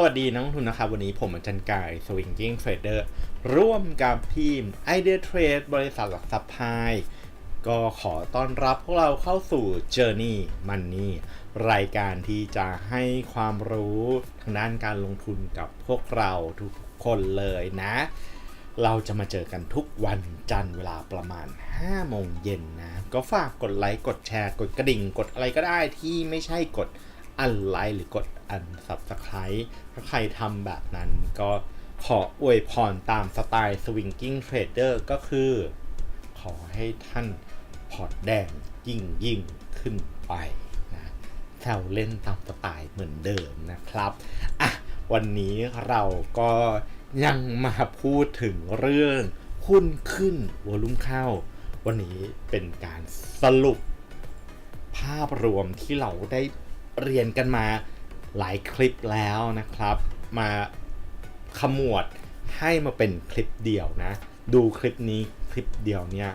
สวัสดีนักลงทุนนะครับ วันนี้ผมอาจารย์กาย Swinging Trader ร่วมกับทีม Idea Trade บริษัทหลักทรัพย์พายก็ขอต้อนรับพวกเราเข้าสู่ Journey Money รายการที่จะให้ความรู้ทางด้านการลงทุนกับพวกเราทุกคนเลยนะ เราจะมาเจอกันทุกวันจันทร์เวลาประมาณ 5 โมงเย็นนะ ก็ฝากกดไลค์ กดแชร์ กดกระดิ่ง กดอะไรก็ได้ที่ไม่ใช่กด อันไลค์หรือกดอัน Subscribe ถ้าใครทำแบบนั้นก็ขออวยพรตามสไตล์ Swinging Trader ก็คือ ขอให้ท่านพอร์ตแดงยิ่งยิ่งขึ้นไปนะแซวเล่นตามสไตล์เหมือนเดิมนะครับอะวันนี้เราก็ยังมาพูดถึงเรื่องหุ้นขึ้นวอลุ่มเข้า วันนี้เป็นการสรุปภาพรวมที่เราได้ เรียนกันมาหลายคลิปแล้วนะครับ มาขมวดให้มาเป็นคลิปเดียวนะ ดูคลิปนี้คลิปเดียวเนี่ย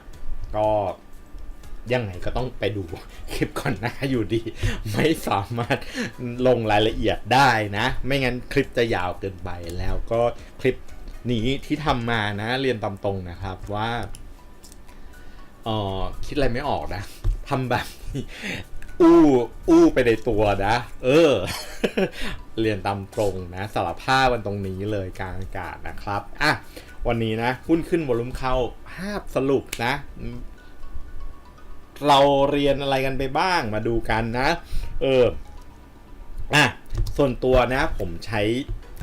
ก็ยังไงก็ต้องไปดูคลิปก่อนหน้าอยู่ดี ไม่สามารถลงรายละเอียดได้นะ ไม่งั้นคลิปจะยาวเกินไปแล้วก็คลิปนี้ที่ทำมานะ เรียนตามตรงนะครับว่าเออคิดอะไรไม่ออกนะทำแบบ อู้อู้ไปในตัวนะ เออ เรียนตามตรงนะสารภาพวันตรงนี้เลยกลางอากาศนะครับอะวันนี้นะหุ้นขึ้นวอลุ่มเข้าภาพสรุปนะ เราเรียนอะไรกันไปบ้างมาดูกันนะ เอออะส่วนตัวนะ ผมใช้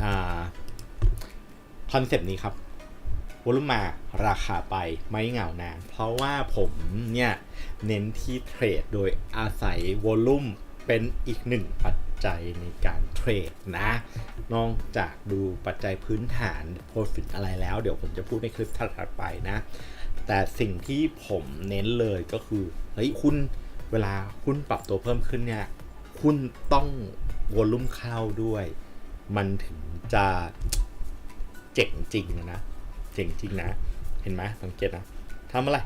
อ่าคอนเซปต์นี้ครับวอลุ่มมาราคาไปไม่เหงานานเพราะว่าผมเนี่ย เน้นที่เทรดโดยอาศัยวอลุ่มเป็นอีกหนึ่งปัจจัยในการเทรดนะ นอกจากดูปัจจัยพื้นฐาน Profit อะไรแล้ว เดี๋ยวผมจะพูดในคลิปถัดไปนะ แต่สิ่งที่ผมเน้นเลยก็คือ เฮ้ยหุ้นเวลาหุ้นปรับตัวเพิ่มขึ้นเนี่ยหุ้นต้องวอลุ่มเข้าด้วย มันถึงจะเจ๋งจริงนะ เจ๋งจริงนะ เห็นไหมสังเกตนะทำอะไร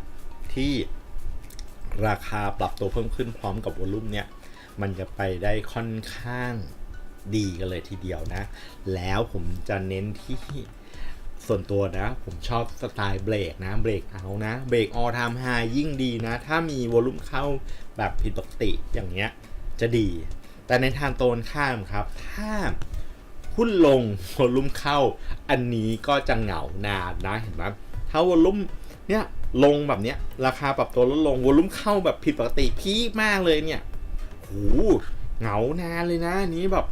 ที่ ราคาปรับตัวเพิ่มขึ้นพร้อมกับวอลุ่มเนี่ยมันจะไปได้ค่อนข้างดีกันเลยทีเดียวนะ แล้วผมจะเน้นที่ส่วนตัวนะ ผมชอบสไตล์เบรกนะ เบรกเอานะ เบรกออทามไฮยิ่งดีนะ ถ้ามีวอลุ่มเข้าแบบผิดปกติอย่างเงี้ยจะดี แต่ในทางตรงข้ามครับ ถ้าหุ้นลงวอลุ่มเข้า อันนี้ก็จะเหงานานนะเห็นไหมถ้าวอลุ่มเนี่ย ลงแบบเนี้ย ราคาปรับตัวลดลงวอลุ่มเข้าแบบผิดปกติพีคมากเลยเนี่ยโหเหงานานเลยนะนนี้แบบ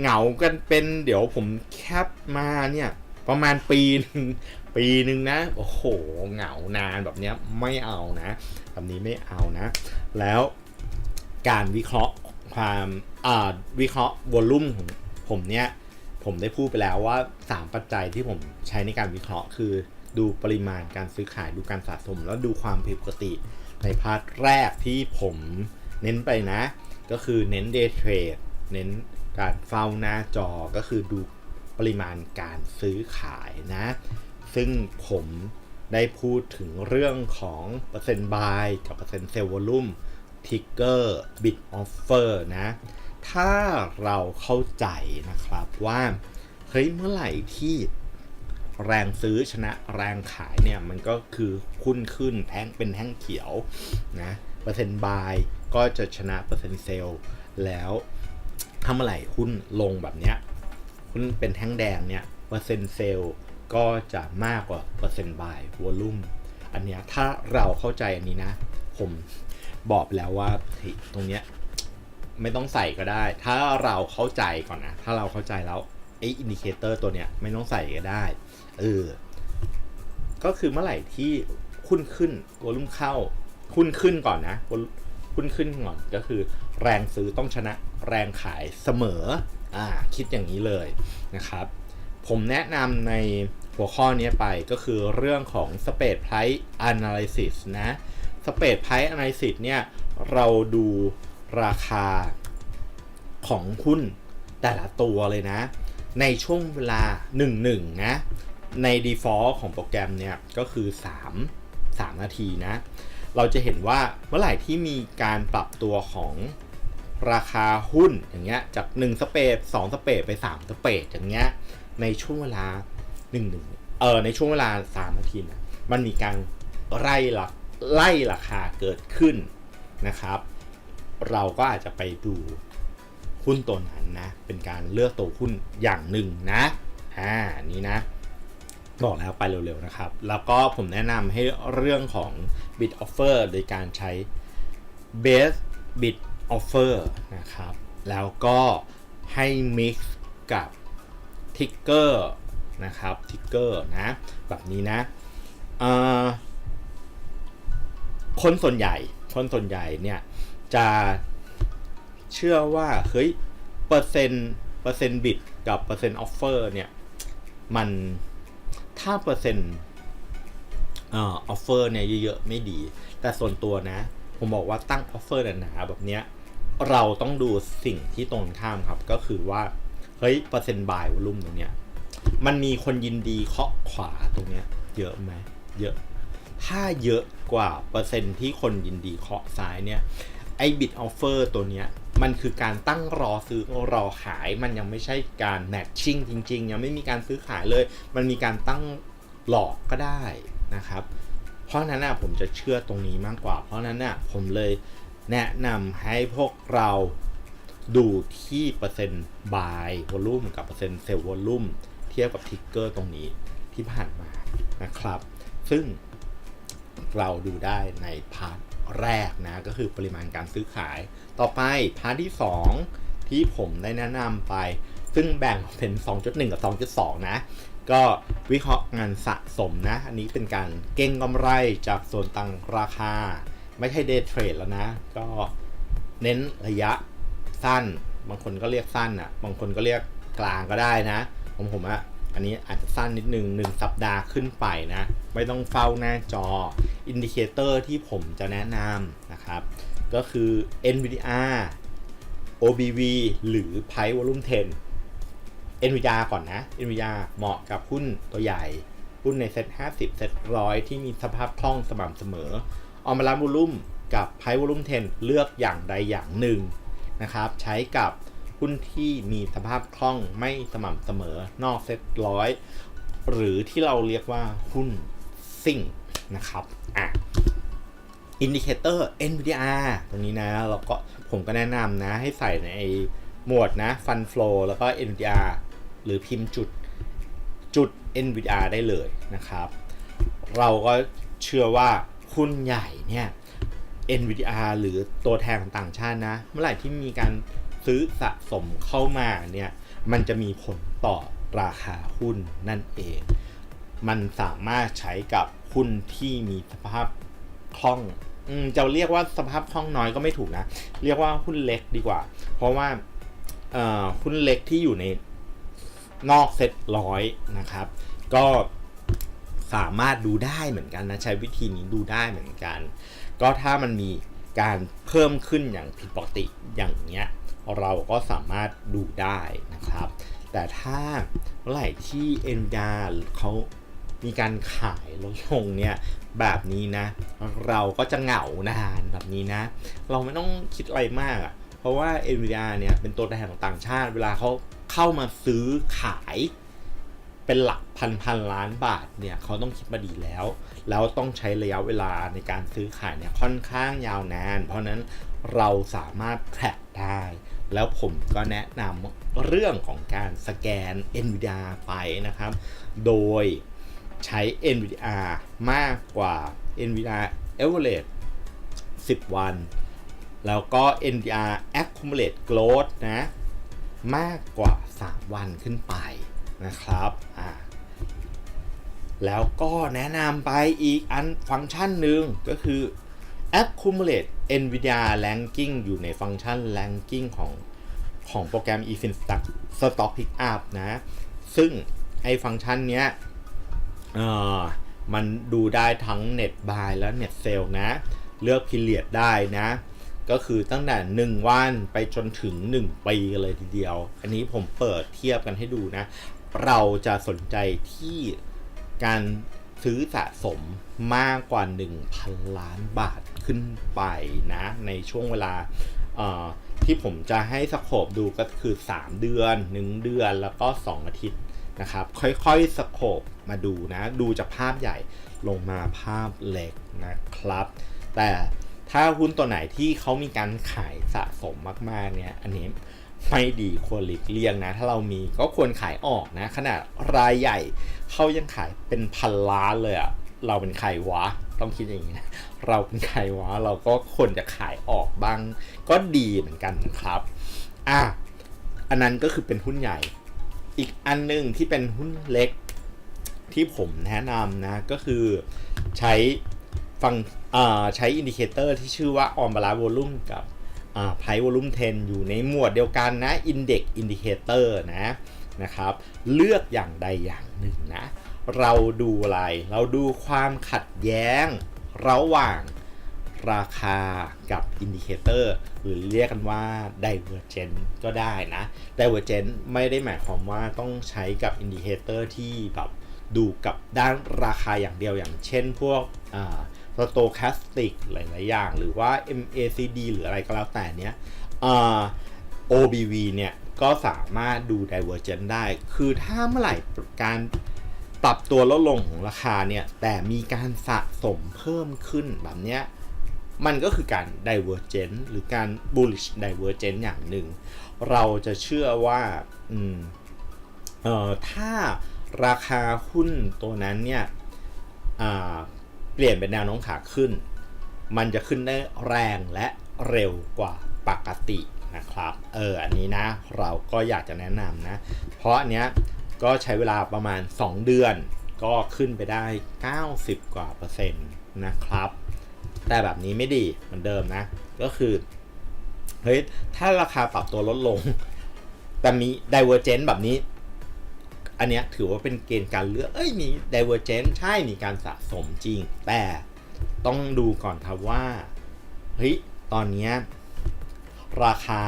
เหงากันเป็นเดี๋ยวผมแคปมาเนี่ย ประมาณปีหนึ่งปีหนึ่งนะ โอ้โห เหงานานแบบเนี้ยไม่เอานะแบบนี้ไม่เอานะ แล้วการวิเคราะห์ความอ่าวิเคราะห์วอลุ่มของผมเนี่ย ผมได้พูดไปแล้วว่า 3 ปัจจัยที่ผมใช้ในการวิเคราะห์คือ ดูปริมาณการซื้อขายดูการสะสม แล้วดูความผิดปกติ ในพาร์ทแรกที่ผมเน้นไปนะ ก็คือเน้น day trade เน้นการเฝ้าหน้าจอก็คือดูปริมาณการซื้อขายนะ ซึ่งผมได้พูดถึงเรื่องของเปอร์เซ็นต์ buy กับเปอร์เซ็นต์ sell volume trigger bid offer นะ ถ้าเราเข้าใจนะครับว่า เฮ้ยเมื่อไหร่ที่ แรงซื้อชนะแรงขายเนี่ยมันก็คือคุ้นขึ้นแท่งเป็นแท่งเขียวนะเปอร์เซ็นต์บายก็จะชนะเปอร์เซ็นต์เซลล์แล้วถ้าเมื่อไหร่หุ้นลงแบบเนี้ยหุ้นเป็นแท่งแดงเนี่ยเปอร์เซ็นต์เซลล์ก็จะมากกว่าเปอร์เซ็นต์บายวอลุ่มอันเนี้ยถ้าเราเข้าใจอันนี้นะ ผมบอกแล้วว่าตรงเนี้ยไม่ต้องใส่ก็ได้ ถ้าเราเข้าใจก่อนนะ ถ้าเราเข้าใจแล้ว ไออินดิเคเตอร์ตัวเนี้ยไม่ต้องใส่ก็ได้ เออ ก็คือเมื่อไหร่ที่หุ้นขึ้นวอลุ่มเข้าหุ้นขึ้นก่อนนะหุ้นขึ้นก่อนก็คือ แรงซื้อต้องชนะแรงขายเสมอ อ่า คิดอย่างนี้เลยนะครับ ผมแนะนำในหัวข้อนี้ไปก็คือเรื่องของ Spread Price Analysis นะ Spread Price Analysis เนี่ย เราดูราคาของหุ้นแต่ละตัวเลยนะ ในช่วงเวลา 1-1 นะ ใน default ของโปรแกรมเนี่ยก็คือ 3 3 นาทีนะ เราจะเห็นว่าเมื่อไหร่ที่มีการปรับตัวของราคาหุ้นอย่างเงี้ยจาก 1 สเปด2สเปดไป 3 สเปดอย่างเงี้ยในช่วงเวลา1นึ่งเออในช่วงเวลา 3 นาทีนี่ยมันมีการไล่ละไล่ราคาเกิดขึ้นนะครับ เราก็อาจจะไปดู หุ้นตัวนั้นนะ เป็นการเลือกตัวหุ้นอย่างหนึ่งนะอ่านี้นะบอกแล้วไปเร็วๆนะครับ แล้วก็ผมแนะนำให้เรื่องของ bid offer โดยการใช้ base bid offer นะครับ แล้วก็ให้ mix กับ ticker นะครับ ticker นะ แบบนี้นะคนส่วนใหญ่ คนส่วนใหญ่เนี่ยจะ เชื่อว่าเฮ้ยเปอร์เซ็นต์เปอร์เซ็นต์บิดกับเปอร์เซ็นต์ออฟเฟอร์เนี่ย มันถ้าเปอร์เซ็นต์ออฟเฟอร์เนี่ยเยอะๆไม่ดี แต่ส่วนตัวนะ ผมบอกว่าตั้งออฟเฟอร์หนาๆแบบเนี้ยเราต้องดูสิ่งที่ตรงข้ามครับ ก็คือว่า เฮ้ยเปอร์เซ็นต์บายวอลุ่มตรงเนี้ยมันมีคนยินดีเคาะขวาตรงเนี้ย เยอะไหมเยอะ ถ้าเยอะกว่าเปอร์เซ็นต์ที่คนยินดีเคาะซ้ายเนี่ยไอ้บิดออฟเฟอร์ตัวเนี้ย มันคือการตั้งรอซื้อรอขาย มันยังไม่ใช่การแมทชิ่งจริง ๆ ยังไม่มีการซื้อขายเลย มันมีการตั้งหลอกก็ได้นะครับ เพราะนั้นนะผมจะเชื่อตรงนี้มากกว่า เพราะนั้นนะผมเลยแนะนำให้พวกเราดูที่เปอร์เซ็นต์ buy volume กับเปอร์เซ็นต์ sell volume เทียบกับทิกเกอร์ตรงนี้ที่ผ่านมานะครับ ซึ่งเราดูได้ในพาร์ท แรกนะก็คือปริมาณการซื้อขาย ต่อไปพาร์ทที่ 2 ที่ผมได้แนะนำไป ซึ่งแบ่งออกเป็น 2.1 กับ 2.2 นะ ก็วิเคราะห์งานสะสมนะ อันนี้เป็นการเก็งกำไรจากส่วนต่างราคา ไม่ใช่เดย์เทรดแล้วนะ ก็เน้นระยะสั้น บางคนก็เรียกสั้นอะ บางคนก็เรียกกลางก็ได้นะ ผมผมอะ อันนี้อาจจะสั้นนิดนึง 1 สัปดาห์ขึ้นไปนะ ไม่ต้องเฝ้าหน้าจอ อินดิเคเตอร์ที่ผมจะแนะนำนะครับ ก็คือ NVDR OBV หรือ Price Volume 10 NVDR ก่อนนะ NVDR เหมาะกับหุ้นตัวใหญ่ หุ้นในเซ็ต50 เซ็ตร้อยที่มีสภาพคล่องสม่ำเสมอ ออมารันวอลุ่มกับ Price Volume 10 เลือกอย่างใดอย่างหนึ่งนะครับ ใช้กับ หุ้นที่มีสภาพคล่องไม่สม่ำเสมอนอกเซ็ตร้อยหรือที่เราเรียกว่าหุ้นซิ่งนะครับอะอินดิเคเตอร์ NVDR ตรงนี้นะเราก็ผมก็แนะนำนะให้ใส่ในหมวดนะ Fund Flow แล้วก็ NVDR หรือพิมพ์จุดจุด NVDR ได้เลยนะครับ เราก็เชื่อว่าหุ้นใหญ่เนี่ย NVDR หรือตัวแทนของต่างชาตินะ เมื่อไหร่ที่มีการ ซื้อสะสมเข้ามาเนี่ยมันจะมีผลต่อราคาหุ้นนั่นเอง มันสามารถใช้กับหุ้นที่มีสภาพคล่องอจะเรียกว่าสภาพคล่องน้อยก็ไม่ถูกนะ เรียกว่าหุ้นเล็กดีกว่า เพราะว่าหุ้นเล็กที่อยู่ในนอกเซ็ตร้อยนะครับ ก็สามารถดูได้เหมือนกันนะ ใช้วิธีนี้ดูได้เหมือนกัน ก็ถ้ามันมีการเพิ่มขึ้นอย่างผิดปกติอย่างเงี้ย เราก็สามารถดูได้นะครับ แต่ถ้าเมื่อไหร่ที่เอ็นดาเขามีการขายลดลงเนี่ยแบบนี้นะ เราก็จะเหงานานแบบนี้นะ เราไม่ต้องคิดอะไรมากอะ่ะเพราะว่า NVIDIA เนี่ยเป็นตัวแทนของต่างชาติ เวลาเขาเข้ามาซื้อขายเป็นหลักพันพันล้านบาทเนี่ยเขาต้องคิดมาดีแล้ว แล้วต้องใช้ระยะเวลาในการซื้อขายเนี่ยค่อนข้างยาวนาน เพราะนั้น เราสามารถแท็กได้ แล้วผมก็แนะนำเรื่องของการสแกน NVIDIA ไปนะครับ โดยใช้ NVIDIA มากกว่า NVIDIA Average 10 วัน แล้วก็ NVIDIA Accumulate Growth นะ มากกว่า 3 วันขึ้นไปนะครับอ่าแล้วก็แนะนำไปอีกอันฟังก์ชันหนึ่งก็คือ accumulate NVIDIA ranking อยู่ในฟังก์ชัน ranking ของของโปรแกรม eFin Stock Pickup นะ ซึ่งไอฟังก์ชันเนี้ยเออมันดูได้ทั้ง Net Buy และ Net Sell นะ เลือก period ได้นะ ก็คือตั้งแต่ 1 วันไปจนถึง 1 ปีกันเลยทีเดียว อันนี้ผมเปิดเทียบกันให้ดูนะ เราจะสนใจที่การ ซื้อสะสมมากกว่า 1,000 ล้านบาทขึ้นไปนะ ในช่วงเวลาที่ผมจะให้สโคบดูก็คือ 3 เดือน 1 เดือนแล้วก็ 2 อาทิตย์นะครับ ค่อยๆสโคบมาดูนะ ดูจากภาพใหญ่ลงมาภาพเล็กนะครับ แต่ถ้าหุ้นตัวไหนที่เขามีการขายสะสมมากๆเนี่ยอันนี้ ไม่ดีควรหลีกเลี่ยงนะ ถ้าเรามีก็ควรขายออกนะ ขนาดรายใหญ่เขายังขายเป็นพันล้านเลยอะเราเป็นใครวะ ต้องคิดอย่างนี้นะ เราเป็นใครวะ เราก็ควรจะขายออกบ้าง ก็ดีเหมือนกันนะครับ อะ อันนั้นก็คือเป็นหุ้นใหญ่ อีกอันหนึงที่เป็นหุ้นเล็กที่ผมแนะนำนะ ก็คือใช้ฟังอ่าใช้อินดิเคเตอร์ที่ชื่อว่า on balance volume กับ อ่า price volume 10 อยู่ในหมวดเดียวกันนะ index indicator นะนะครับ เลือกอย่างใดอย่างหนึ่งนะ เราดูอะไร เราดูความขัดแย้งระหว่างราคากับอินดิเคเตอร์หรือเรียกกันว่า divergent ก็ได้นะ divergent ไม่ได้หมายความว่าต้องใช้กับอินดิเคเตอร์ที่แบบดูกับด้านราคาอย่างเดียวอย่างเช่นพวกอ่า stochastic หลาย ๆ อย่าง หรือว่า MACD หรืออะไรก็แล้วแต่เนี้ยอ่า OBV เนี่ยก็สามารถดู divergent ได้ คือถ้าเมื่อไหร่การปรับตัวลดลงของราคาเนี่ย แต่มีการสะสมเพิ่มขึ้นแบบเนี้ย มันก็คือการ divergent หรือการ bullish divergent อย่างหนึ่ง เราจะเชื่อว่าอืมเอ่อถ้าราคาหุ้นตัวนั้นเนี่ยอ่า เปลี่ยนเป็นแนวโน้มขาขึ้น มันจะขึ้นได้แรงและเร็วกว่าปกตินะครับ เออ อันนี้นะ เราก็อยากจะแนะนำนะ เพราะอันเนี้ยก็ใช้เวลาประมาณ 2 เดือน ก็ขึ้นไปได้ 90 กว่าเปอร์เซ็นต์นะครับ แต่แบบนี้ไม่ดีเหมือนเดิมนะ ก็คือ เฮ้ย ถ้าราคาปรับตัวลดลง แต่มี divergent แบบนี้ อันเนี้ยถือว่าเป็นเกณฑ์การเลือก เอ้ยมี divergent ใช่มีการสะสมจริง แต่ต้องดูก่อนครับว่า เฮ้ย ตอนเนี้ยราคา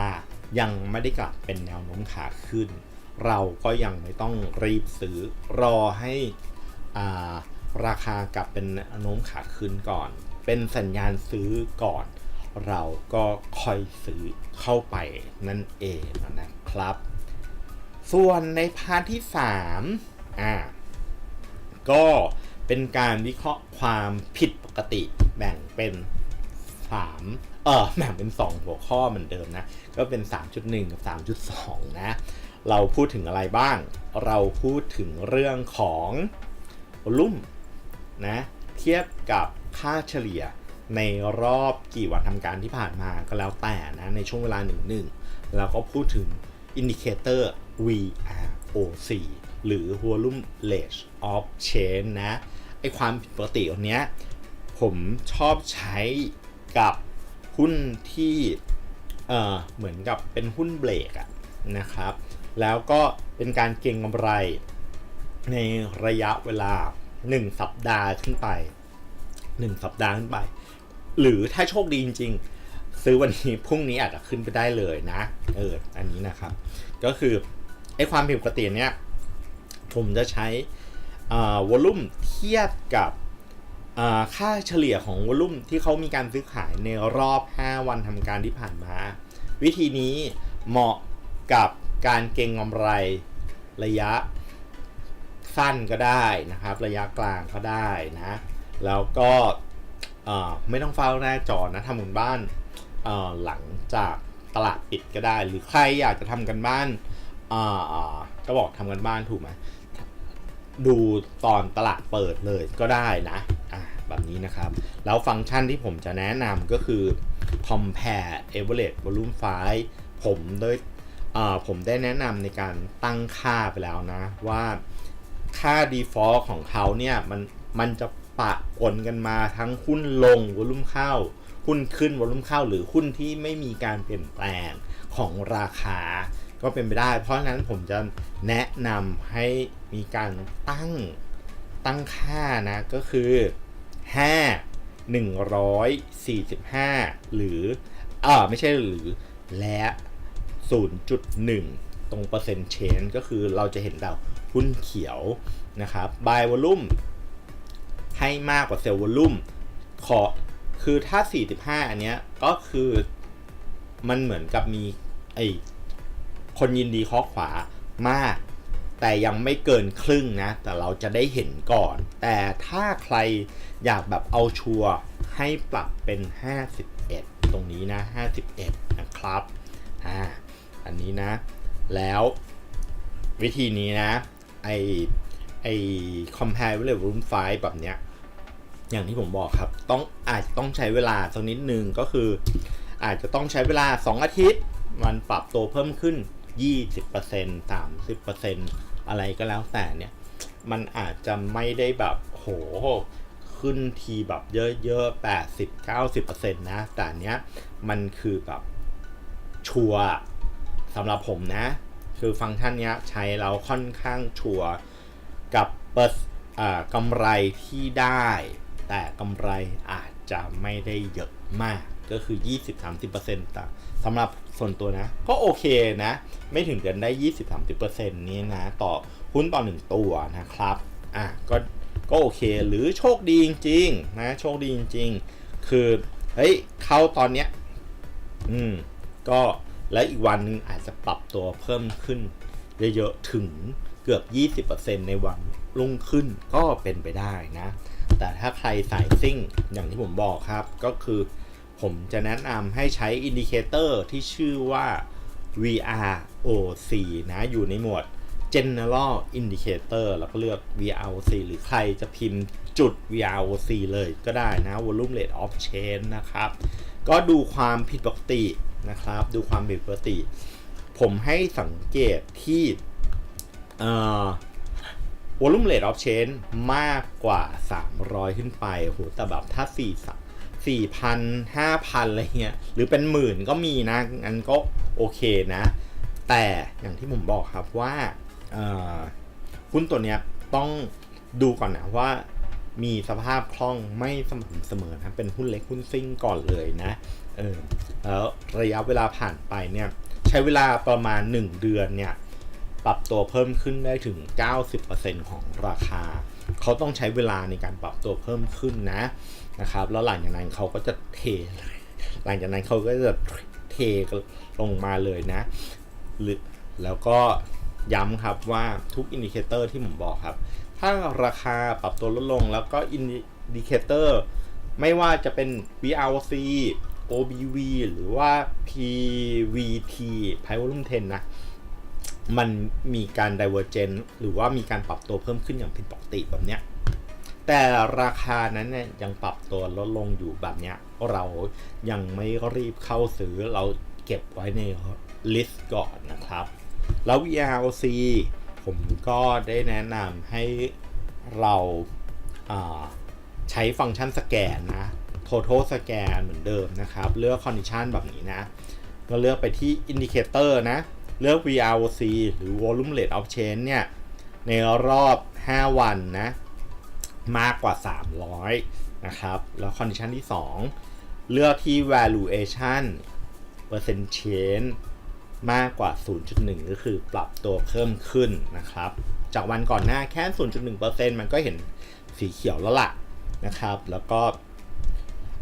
ยังไม่ได้กลับเป็นแนวโน้มขาขึ้น เราก็ยังไม่ต้องรีบซื้อรอให้อ่าราคากลับเป็นแนวโน้มขาขึ้นก่อน เป็นสัญญาณซื้อก่อน เราก็ค่อยซื้อเข้าไปนั่นเองนะครับ ส่วนในพาร์ทที่3อ่าก็เป็นการวิเคราะห์ความผิดปกติแบ่งเป็น3เออแบ่งเป็น 2 หัวข้อเหมือนเดิมนะ ก็เป็น 3.1 กับ 3.2 นะ เราพูดถึงอะไรบ้าง เราพูดถึงเรื่องของลุ่มนะเทียบกับค่าเฉลี่ยในรอบกี่วันทำการที่ผ่านมาก็แล้วแต่นะ ในช่วงเวลา1-1แล้วก็พูดถึงอินดิเคเตอร์ VROC หรือ Volume Rate of Change นะ ไอความผิดปกติตรงเนี้ยผมชอบใช้กับหุ้นที่เอ่อเหมือนกับเป็นหุ้นเบรกอะนะครับ แล้วก็เป็นการเก็งกำไรในระยะเวลา 1 สัปดาห์ขึ้นไป 1 สัปดาห์ขึ้นไป หรือถ้าโชคดีจริงๆ ซื้อวันนี้พรุ่งนี้อาจจะขึ้นไปได้เลยนะ เออ อันนี้นะครับ ก็คือ ไอ้ความผิดปกติเนี้ยผมจะใช้วอลลุ่มเทียบกับค่าเฉลี่ยของวอลลุ่มที่เขามีการซื้อขายในรอบ 5 วันทำการที่ผ่านมา วิธีนี้เหมาะกับการเก็งกำไรระยะสั้นก็ได้นะครับ ระยะกลางก็ได้นะ แล้วก็ไม่ต้องเฝ้าหน้าจอนะทำบุญบ้านหลังจากตลาดปิดก็ได้ หรือใครอยากจะทำกันบ้าน อ่าอ่าก็บอกทำกันบ้านถูกไหมดูตอนตลาดเปิดเลยก็ได้นะอะแบบนี้นะครับ แล้วฟังก์ชันที่ผมจะแนะนำก็คือ compare average volume file ผมโดยผมได้แนะนำในการตั้งค่าไปแล้วนะ ว่าค่า default ของเขาเนี่ยมันมันจะปะปนกันมาทั้งหุ้นลงวอลุ่มเข้า หุ้นขึ้นวอลุ่มเข้า หรือหุ้นที่ไม่มีการเปลี่ยนแปลงของราคา ก็เป็นไปได้ เพราะนั้นผมจะแนะนำให้มีการตั้งตั้งค่านะ ก็คือ 5 145 หรืออ่าไม่ใช่หรือและ 0.1 ตรงเปอร์เซ็นต์เชนก็คือเราจะเห็นแบบหุ้นเขียวนะครับ buy volume ให้มากกว่าเซลล์วอลุ่มขอคือถ้า 45 อันเนี้ยก็คือมันเหมือนกับมีไอ คนยินดีข้อขวามาก แต่ยังไม่เกินครึ่งนะ แต่เราจะได้เห็นก่อน แต่ถ้าใครอยากแบบเอาชัวร์ให้ปรับเป็น 51 ตรงนี้นะ 51 นะครับอ่าอันนี้นะ แล้ววิธีนี้นะ ไอไอ compare with room 5แบบเนี้ยอย่างที่ผมบอกครับ ต้องอาจจะต้องใช้เวลาสักนิดนึงก็คือ อาจจะต้องใช้เวลา 2 อาทิตย์ มันปรับตัวเพิ่มขึ้น 20% 30%อร์เซ็นสามสิบเปอร์เซ็นอะไรก็แล้วแต่เนี่ย มันอาจจะไม่ได้แบบโหขึ้นทีแบบเยอะๆ80-90%นต์นะ แต่เนี้ยมันคือแบบชัวสำหรับผมนะ คือฟังก์ชันเนี้ยใช้แล้วค่อนข้างชัวกับเปอร์อ่ากำไรที่ได้ แต่กำไรอาจจะไม่ได้เยอะมากก็คือ 20-30%ต่ สำหรับส่วนตัวนะ ก็โอเคนะ ไม่ถึงกันได้ 20-30%นี้นะ ต่อหุ้นต่อหนึ่งตัวนะครับอะก็ก็โอเคหรือโชคดีจริงๆนะโชคดีจริงๆ คือเฮ้ยเข้าตอนเนี้ยอืมก็แล้วอีกวันหนึงอาจจะปรับตัวเพิ่มขึ้นเยอะๆถึงเกือบ 20%ในวันรุ่งขึ้นก็เป็นไปได้นะ แต่ถ้าใครสายซิ่งอย่างที่ผมบอกครับก็คือ ผมจะแนะนำให้ใช้อินดิเคเตอร์ที่ชื่อว่า VROC นะอยู่ในหมวด General Indicator แล้วก็เลือก VROC หรือใครจะพิมพ์จุด VROC เลยก็ได้นะ Volume Rate of Change นะครับ ก็ดูความผิดปกตินะครับ ดูความผิดปกติ ผมให้สังเกตที่ เอ่อ volume rate of change มากกว่า 300 ขึ้นไปโหแต่แบบถ้า 4 4,000 5,000อะไรเงี้ยหรือเป็นหมื่นก็มีนะงั้นก็โอเคนะ แต่อย่างที่ผมบอกครับว่าหุ้นตัวเนี้ยต้องดูก่อนนะว่ามีสภาพคล่องไม่สม่ำเสมอนะเป็นหุ้นเล็กหุ้นซิ่งก่อนเลยนะเออแล้วระยะเวลาผ่านไปเนี่ยใช้เวลาประมาณ 1 เดือนเนี่ยปรับตัวเพิ่มขึ้นได้ถึง 90%ของราคา เขาต้องใช้เวลาในการปรับตัวเพิ่มขึ้นนะนะครับ แล้วหลังจากนั้นเขาก็จะเท หลังจากนั้นเขาก็จะเทลงมาเลยนะหรือแล้วก็ย้ำครับว่าทุกอินดิเคเตอร์ที่ผมบอกครับ ถ้าราคาปรับตัวลดลงแล้วก็อินดิเคเตอร์ไม่ว่าจะเป็น VRC OBV หรือว่า PVT Price Volume 10 นะ มันมีการ divergent หรือว่ามีการปรับตัวเพิ่มขึ้นอย่างผิดปกติแบบเนี้ยแต่ราคานั้นเนี่ยยังปรับตัวลดลงอยู่แบบเนี้ยเรายังไม่รีบเข้าซื้อเราเก็บไว้ใน list ก่อนนะครับ แล้ว VRC ผมก็ได้แนะนำให้เราาใช้ฟังก์ชันสแกนนะ total สแกนเหมือนเดิมนะครับ เลือก condition แบบนี้นะ ก็เลือกไปที่ indicator นะ เลือก VROC หรือ volume rate of change เนี่ย ในรอบ 5 วันนะ มากกว่า 300 นะครับ แล้ว condition ที่ 2 เลือกที่ valuation percent change มากกว่า 0.1 ก็คือปรับตัวเพิ่มขึ้นนะครับ จากวันก่อนหน้าแค่ 0.1%มันก็เห็นสีเขียวแล้วล่ะนะครับ แล้วก็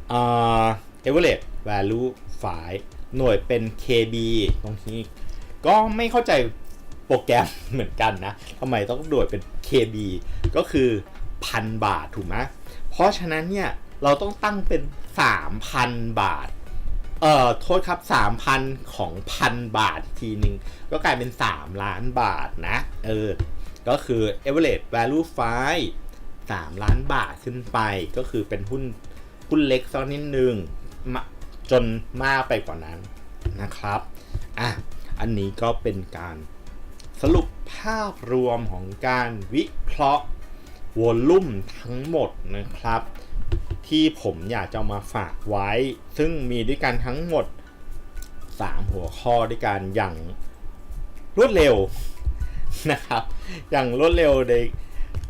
เอ่อ average value ฝ่ายหน่วยเป็น KB ตรงนี้ ก็ไม่เข้าใจโปรแกรมเหมือนกันนะทำไมต้องด่วยเป็น KB ก็คือพันบาทถูกไหมเพราะฉะนั้นเนี่ยเราต้องตั้งเป็น 3,000 บาท เอ่อ โทษครับ 3,000 ของพันบาททีหนึ่งก็กลายเป็น 3 ล้านบาทนะ เออ ก็คือ average value 5 3ล้านบาทขึ้นไป ก็คือเป็นหุ้นหุ้นเล็กสักนิดนึงจนมากไปกว่านั้นนะครับ อะ อันนี้ก็เป็นการสรุปภาพรวมของการวิเคราะห์วอลลุ่มทั้งหมดนะครับ ที่ผมอยากจะมาฝากไว้ ซึ่งมีด้วยกันทั้งหมด 3 หัวข้อด้วยกันอย่างรวดเร็วนะครับ อย่างรวดเร็วใน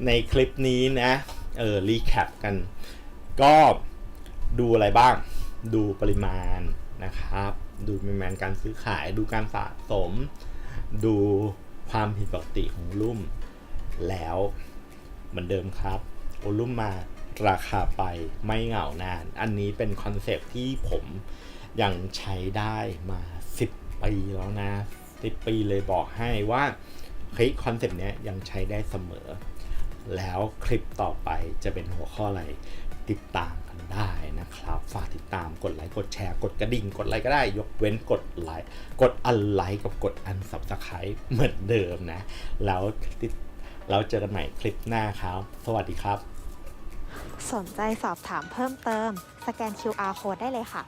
ในคลิปนี้นะเออรีแคปกัน ก็ดูอะไรบ้างดูปริมาณนะครับ ดูปริมาณการซื้อขาย ดูการสะสม ดูความผิดปกติของรุ่ม แล้วเหมือนเดิมครับโอลุ่มมาราคาไปไม่เหงานาน อันนี้เป็นคอนเซปที่ผมยังใช้ได้มา 10 ปีแล้วนะ 10 ปีเลยบอกให้ว่าเฮ้ยคอนเซปต์เนี้ยยังใช้ได้เสมอ แล้วคลิปต่อไปจะเป็นหัวข้ออะไรติดตาม ได้นะครับ ฝากติดตามกดไลค์กดแชร์กดกระดิ่ง กดไลค์ก็ได้ ยกเว้นกดไลค์กดอันไลค์กับกดอันสับสไครต์เหมือนเดิมนะ แล้วติดแล้วเจอกันใหม่คลิปหน้าครับ สวัสดีครับ สนใจสอบถามเพิ่มเติม สแกน QR code ได้เลยค่ะ